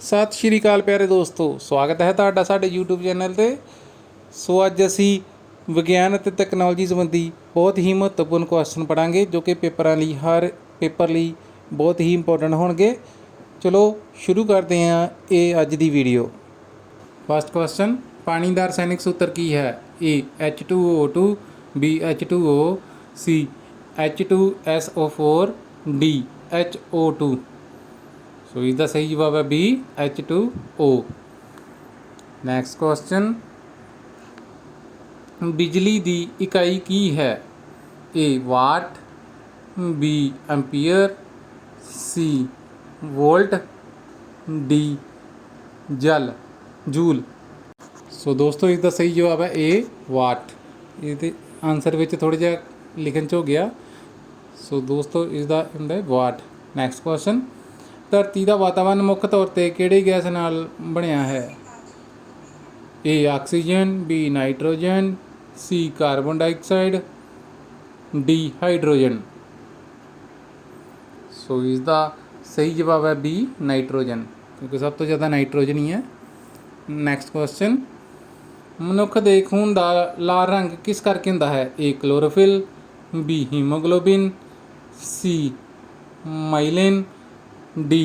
ਸਤਿ ਸ਼੍ਰੀ ਅਕਾਲ ਪਿਆਰੇ ਦੋਸਤੋ, ਸਵਾਗਤ ਹੈ ਤੁਹਾਡਾ ਸਾਡੇ YouTube ਚੈਨਲ ਤੇ। ਸੋ ਅੱਜ ਅਸੀਂ ਵਿਗਿਆਨ ਅਤੇ ਟੈਕਨੋਲੋਜੀ ਸੰਬੰਧੀ ਬਹੁਤ ਹੀ ਮਹੱਤਵਪੂਰਨ ਕੁਐਸਚਨ ਪੜਾਂਗੇ, ਜੋ ਕਿ ਪੇਪਰਾਂ ਲਈ, ਹਰ ਪੇਪਰ ਲਈ ਬਹੁਤ ਹੀ ਇੰਪੋਰਟੈਂਟ ਹੋਣਗੇ। ਚਲੋ, ਸ਼ੁਰੂ ਕਰਦੇ ਹਾਂ ਇਹ ਅੱਜ ਦੀ ਵੀਡੀਓ ਫਸਟ ਕੁਐਸਚਨ ਪਾਣੀ ਦਾ ਰਸਾਇਣਿਕ ਸੂਤਰ ਕੀ ਹੈ? A H2O2 B H2O C H2SO4 D HO2 ਸੋ ਇਸ ਦਾ ਸਹੀ ਜਵਾਬ ਹੈ B H2O ਨੈਕਸਟ ਕੁਐਸਚਨ ਬਿਜਲੀ ਦੀ ਇਕਾਈ ਕੀ ਹੈ A watt B ampere C volt D ਜਲ ਜੂਲ ਸੋ ਦੋਸਤੋ ਇਸ ਦਾ ਸਹੀ ਜਵਾਬ ਹੈ A ਵਾਟ ਇਹਦੇ ਆਨਸਰ ਵਿੱਚ ਥੋੜਾ ਜਿਹਾ ਲਿਖਣ ਚ ਹੋ ਗਿਆ ਸੋ ਦੋਸਤੋ ਇਸ ਦਾ ਹੁੰਦਾ ਹੈ ਵਾਟ ਨੈਕਸਟ ਕੁਐਸਚਨ ਧਰਤੀ ਦਾ ਵਾਤਾਵਰਣ ਮੁੱਖ ਤੌਰ ਤੇ ਕਿਹੜੀ ਗੈਸ ਨਾਲ ਬਣਿਆ ਹੈ? A. Oxygen, B. Nitrogen, C. Carbon dioxide, D. Hydrogen. So ਇਸ ਦਾ ਸਹੀ ਜਵਾਬ ਹੈ B, ਨਾਈਟ੍ਰੋਜਨ, ਕਿਉਂਕਿ ਸਭ ਤੋਂ ਜ਼ਿਆਦਾ ਨਾਈਟ੍ਰੋਜਨ ਹੀ ਹੈ। ਨੈਕਸਟ ਕੁਐਸਚਨ ਮਨੁੱਖ ਦੇ ਖੂਨ ਦਾ ਲਾਲ ਰੰਗ ਕਿਸ ਕਰਕੇ ਹੁੰਦਾ ਹੈ? A. Chlorophyll, B. Haemoglobin, C. Myelin D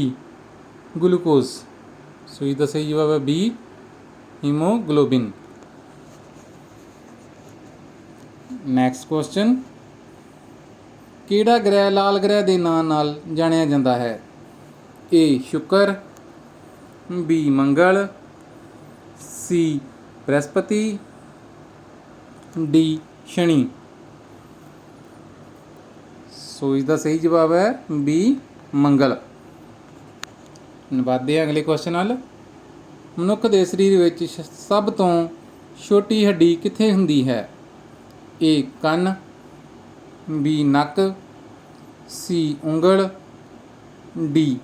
glucose so ਇਹਦਾ ਸਹੀ ਜਵਾਬ ਹੈ B? ਹੀਮੋਗਲੋਬਿਨ ਨੈਕਸਟ ਕੁਐਸਚਨ ਕਿਹੜਾ ਗ੍ਰਹਿ ਲਾਲ ਗ੍ਰਹਿ ਦੇ ਨਾਂ ਨਾਲ ਜਾਣਿਆ ਜਾਂਦਾ ਹੈ? ਏ ਸ਼ੁੱਕਰ ਬੀ ਮੰਗਲ ਸੀ ਬ੍ਰਹਸਪਤੀ ਡੀ ਸ਼ਨੀ। ਸੋ ਇਸ ਦਾ ਸਹੀ ਜਵਾਬ ਹੈ ਬੀ ਮੰਗਲ। ਵਧਦੇ ਹਾਂ ਅਗਲੇ ਕੁਐਸਚਨ ਨਾਲ। ਮਨੁੱਖ ਦੇ ਸਰੀਰ ਵਿੱਚ ਸਭ ਤੋਂ ਛੋਟੀ ਹੱਡੀ ਕਿੱਥੇ ਹੁੰਦੀ ਹੈ? ਏ ਕੰਨ ਬੀ ਨੱਕ ਸੀ ਉਂਗਲ ਡੀ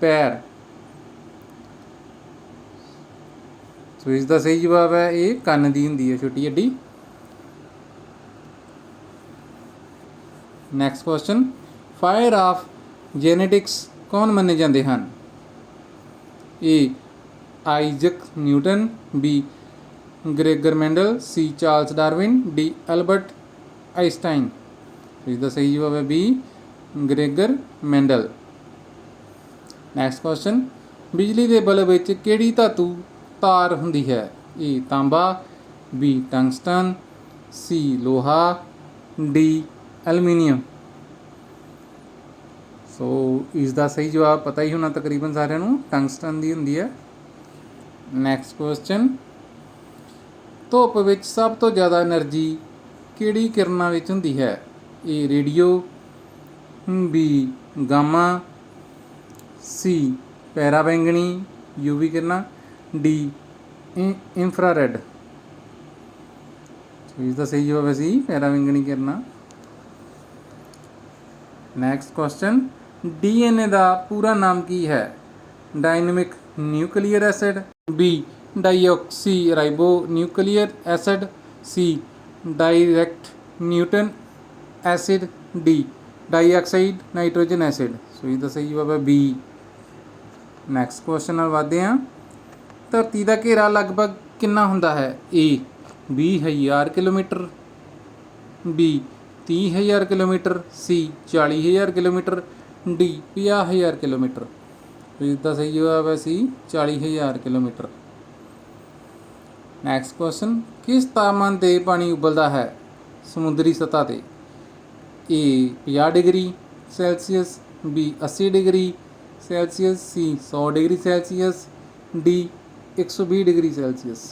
ਪੈਰ। ਸੋ ਇਸ ਦਾ ਸਹੀ ਜਵਾਬ ਹੈ ਇਹ ਕੰਨ ਦੀ ਹੁੰਦੀ ਹੈ ਛੋਟੀ ਹੱਡੀ। Next question father of genetics ਕੌਣ ਮੰਨੇ ਜਾਂਦੇ ਹਨ? A. Isaac Newton B. Gregor Mendel C. Charles Darwin D. Albert Einstein ਇਸ ਦਾ ਸਹੀ ਜਵਾਬ ਹੈ B. Gregor Mendel next question ਬਿਜਲੀ ਦੇ ਬਲਬ ਵਿੱਚ ਕਿਹੜੀ ਧਾਤੂ ਤਾਰ ਹੁੰਦੀ ਹੈ? ਏ ਤਾਂਬਾ ਬੀ ਟੰਗਸਟਨ ਸੀ ਲੋਹਾ ਡੀ ਐਲੂਮੀਨੀਅਮ। ਸੋ ਇਸ ਦਾ ਸਹੀ ਜਵਾਬ ਪਤਾ ਹੀ ਹੋਣਾ ਤਕਰੀਬਨ ਸਾਰਿਆਂ ਨੂੰ, ਟੰਗਸਟਨ ਦੀ ਹੁੰਦੀ ਹੈ। ਨੈਕਸਟ ਕੁਐਸਚਨ ਧੁੱਪ ਵਿੱਚ ਸਭ ਤੋਂ ਜ਼ਿਆਦਾ એનર્ਜੀ ਕਿਹੜੀ ਕਿਰਨਾਂ ਵਿੱਚ ਹੁੰਦੀ ਹੈ? A radio. B gamma. C ਪੈਰਾ ਬੈਂਗਣੀ ਯੂਵੀ ਕਿਰਨਾਂ। D infrared. ਇਸ ਦਾ ਸਹੀ ਜਵਾਬ ਹੈ ਸੀ ਪੈਰਾ ਕਿਰਨਾਂ। ਨੈਕਸਟ ਕੁਐਸਚਨ ਡੀਐਨਏ ਦਾ ਪੂਰਾ ਨਾਮ ਕੀ ਹੈ? Dynamic nuclear acid, B deoxy ribo nuclear acid, C, direct Newton acid, D dioxide nitrogen acid. So ਇਹਦਾ ਸਹੀ ਜਵਾਬ ਹੈ ਬੀ। ਨੈਕਸਟ ਕੁਐਸਚਨ ਨਾਲ ਵਧਦੇ ਹਾਂ। ਧਰਤੀ ਦਾ ਘੇਰਾ ਲਗਭਗ ਕਿੰਨਾ ਹੁੰਦਾ ਹੈ? A 20000 kilometre B 30000 kilometre C 40000 kilometre D 50000 kilometre. ਇਸ ਦਾ ਸਹੀ ਜਵਾਬ ਹੈ C 40000 ਕਿਲੋਮੀਟਰ। ਨੈਕਸਟ ਕੁਐਸਚਨ ਕਿਸ ਤਾਪਮਾਨ ਤੇ ਪਾਣੀ ਉਬਲਦਾ ਹੈ ਸਮੁੰਦਰੀ ਸਤਹ ਤੇ? A 50 degree Celsius B 80 degree Celsius C 100 degree Celsius, D 120 degree Celsius.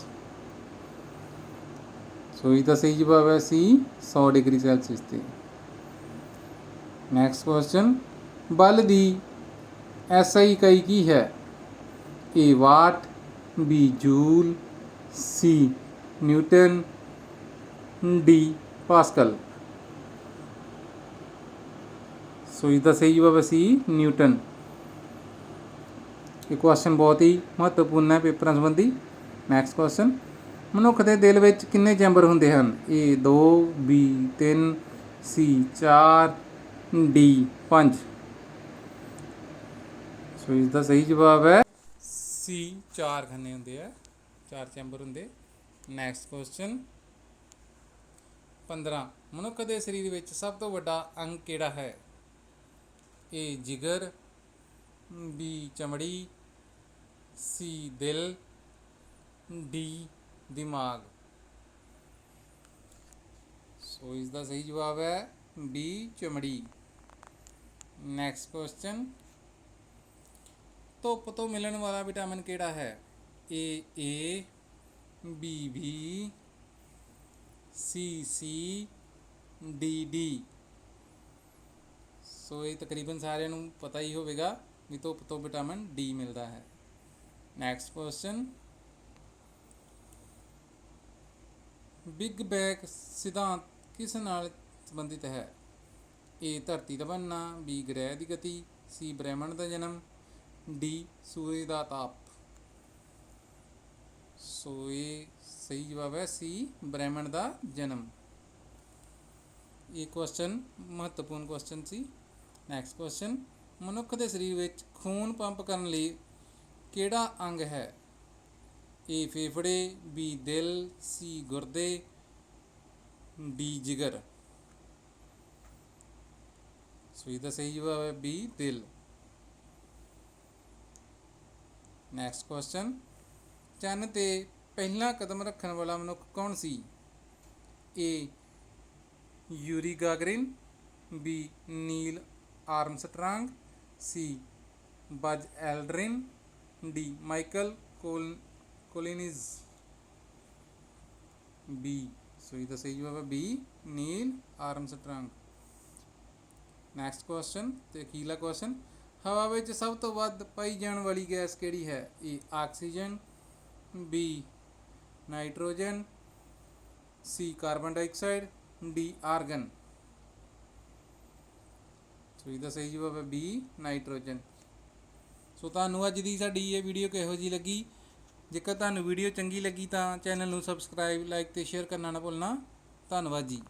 So ਇਸ ਦਾ ਸਹੀ ਜਵਾਬ ਹੈ ਸੀ 100 ਡਿਗਰੀ ਸੈਲਸੀਅਸ ਤੇ। ਨੈਕਸਟ ਕੁਐਸਚਨ ਬਲ ਦੀ ਐਸਆਈ ਇਕਾਈ ਕੀ ਹੈ? A watt B joule C newton D pascal. So ਇਸ ਦਾ ਸਹੀ ਜਵਾਬ ਹੈ ਸੀ ਨਿਊਟਨ। ਇਹ ਕੁਐਸਚਨ ਬਹੁਤ ਹੀ ਮਹੱਤਵਪੂਰਨ ਹੈ ਪੇਪਰਾਂ ਸੰਬੰਧੀ। ਨੈਕਸਟ ਕੁਐਸਚਨ ਮਨੁੱਖ ਦੇ ਦਿਲ ਵਿੱਚ ਕਿੰਨੇ ਚੈਂਬਰ ਹੁੰਦੇ ਹਨ? A 2 B 3 C 4 D 5 ਸੋ ਇਸ ਦਾ ਸਹੀ ਜਵਾਬ ਹੈ ਸੀ, ਚਾਰ ਖੰਨੇ ਹੁੰਦੇ ਆ, ਚਾਰ ਚੈਂਬਰ ਹੁੰਦੇ। ਨੈਕਸਟ ਕੁਐਸਚਨ 15 ਮਨੁੱਖ ਦੇ ਸਰੀਰ ਵਿੱਚ ਸਭ ਤੋਂ ਵੱਡਾ ਅੰਗ ਕਿਹੜਾ ਹੈ? ਏ ਜਿਗਰ ਬੀ ਚਮੜੀ ਸੀ ਦਿਲ ਡੀ ਦਿਮਾਗ। ਸੋ ਇਸ ਦਾ ਸਹੀ ਜਵਾਬ ਹੈ ਬੀ ਚਮੜੀ। ਨੈਕਸਟ ਕੁਐਸਚਨ ਧੁੱਪ ਤੋਂ ਮਿਲਣ ਵਾਲਾ ਵਿਟਾਮਿਨ ਕਿਹੜਾ ਹੈ? A A B B C C D D so ਇਹ ਤਕਰੀਬਨ ਸਾਰਿਆਂ ਨੂੰ ਪਤਾ ਹੀ ਹੋਵੇਗਾ ਵੀ ਧੁੱਪ ਤੋਂ ਵਿਟਾਮਿਨ ਡੀ ਮਿਲਦਾ ਹੈ। ਨੈਕਸਟ ਕੁਐਸਚਨ ਬਿਗ ਬੈਗ ਸਿਧਾਂਤ ਕਿਸ ਨਾਲ ਸੰਬੰਧਿਤ ਹੈ? ਏ ਧਰਤੀ ਦਾ ਬਣਨਾ ਬੀ ਗ੍ਰਹਿ ਦੀ ਗਤੀ ਸੀ ਬ੍ਰਹਿਮੰਡ ਦਾ ਜਨਮ ਡੀ ਸੂਰਜ ਦਾ ਤਾਪ। ਸੋ ਇਹ ਸਹੀ ਜਵਾਬ ਹੈ ਸੀ, ਬ੍ਰਹਿਮੰਡ ਦਾ ਜਨਮ। ਇਹ ਕੁਐਸਚਨ ਮਹੱਤਵਪੂਰਨ ਕੁਐਸਚਨ ਸੀ। ਨੈਕਸਟ ਕੁਐਸਚਨ ਮਨੁੱਖ ਦੇ ਸਰੀਰ ਵਿੱਚ ਖੂਨ ਪੰਪ ਕਰਨ ਲਈ ਕਿਹੜਾ ਅੰਗ ਹੈ? ਏ ਫੇਫੜੇ ਬੀ ਦਿਲ ਸੀ ਗੁਰਦੇ ਡੀ ਜਿਗਰ। ਸੋ ਇਹਦਾ ਸਹੀ ਜਵਾਬ ਹੈ ਬੀ ਦਿਲ। ਨੈਕਸਟ ਕੁਐਸਚਨ ਚੰਨ ਤੇ ਪਹਿਲਾ ਕਦਮ ਰੱਖਣ ਵਾਲਾ ਮਨੁੱਖ ਕੌਣ ਸੀ? A Yuri Gagarin B Neil Armstrong C Buzz Aldrin D Michael ਕੋਲ ਕੋਲਿਨਿਸ ਬੀ ਸੋ ਇਹਦਾ ਸਹੀ ਜਵਾਬ ਹੈ B Neil Armstrong. Next question ਤੇ ਅਖੀਲਾ ਕੁਐਸਚਨ ਹਵਾ ਵਿੱਚ ਸਭ ਤੋਂ ਵੱਧ ਪਾਈ ਜਾਣ ਵਾਲੀ ਗੈਸ ਕਿਹੜੀ ਹੈ? A, oxygen, B, nitrogen, C, carbon dioxide, D, argon. So ਇਹਦਾ ਸਹੀ ਜਵਾਬ ਹੈ ਬੀ, ਨਾਈਟ੍ਰੋਜਨ। ਸੋ ਤੁਹਾਨੂੰ ਅੱਜ ਦੀ ਸਾਡੀ ਇਹ ਵੀਡੀਓ ਕਿਹੋ ਜੀ ਲੱਗੀ? ਜੇਕਰ ਤੁਹਾਨੂੰ ਵੀਡੀਓ ਚੰਗੀ ਲੱਗੀ ਤਾਂ ਚੈਨਲ ਨੂੰ ਸਬਸਕ੍ਰਾਈਬ, ਲਾਈਕ ਤੇ ਸ਼ੇਅਰ ਕਰਨਾ ਨਾ ਭੁੱਲਣਾ। ਧੰਨਵਾਦ ਜੀ।